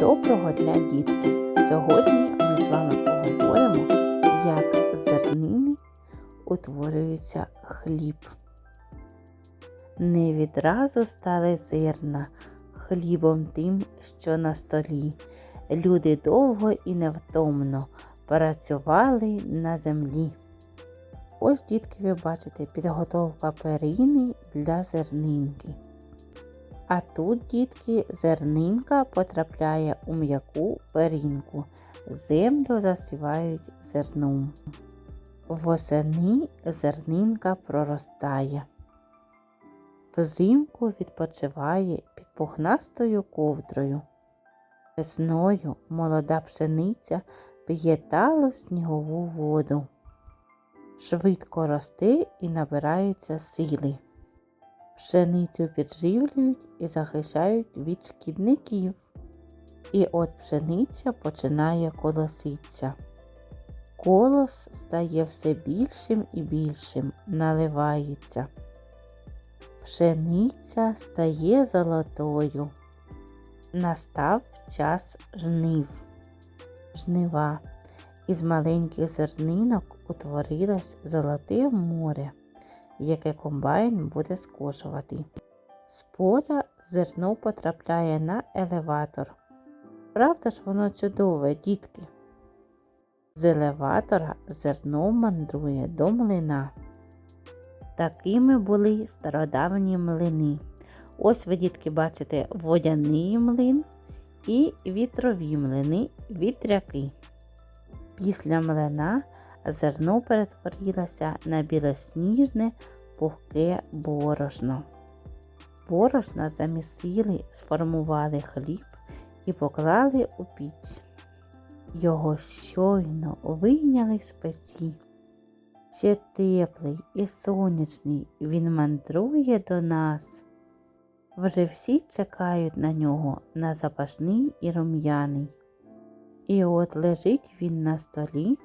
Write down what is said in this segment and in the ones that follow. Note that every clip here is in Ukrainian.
Доброго дня, дітки! Сьогодні ми з вами поговоримо, як зернини утворюється хліб. Не відразу стали зерна хлібом тим, що на столі. Люди довго і невтомно працювали на землі. Ось, дітки, ви бачите, підготовка перини для зернинки. А тут, дітки, зернинка потрапляє у м'яку перинку. Землю засівають зерном. Восени зернинка проростає. Взимку відпочиває під пухнастою ковдрою. Весною молода пшениця п'є талу снігову воду. Швидко росте і набирається сили. Пшеницю підживлюють і захищають від шкідників. І от пшениця починає колоситися. Колос стає все більшим і більшим, наливається. Пшениця стає золотою. Настав час жнив. Жнива. Із маленьких зернинок утворилось золоте море яке комбайн буде скошувати. З поля зерно потрапляє на елеватор. Правда ж воно чудове, дітки? З елеватора зерно мандрує до млина. Такими були стародавні млини. Ось ви, дітки, бачите, водяний млин і вітрові млини вітряки. Після млина зерно перетворилося на білосніжне пухке борошно. Борошно замісили, сформували хліб і поклали у піч. Його щойно вийняли з печі. Ще теплий і сонячний він мандрує до нас. Вже всі чекають на нього на запашний і рум'яний. І от лежить він на столі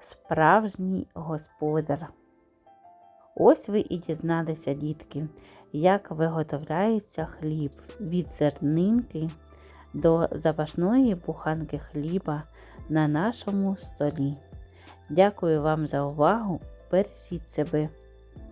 справжній господар. Ось ви і дізналися, дітки, як виготовляється хліб від зернинки до запашної буханки хліба на нашому столі. Дякую вам за увагу. Бережіть себе.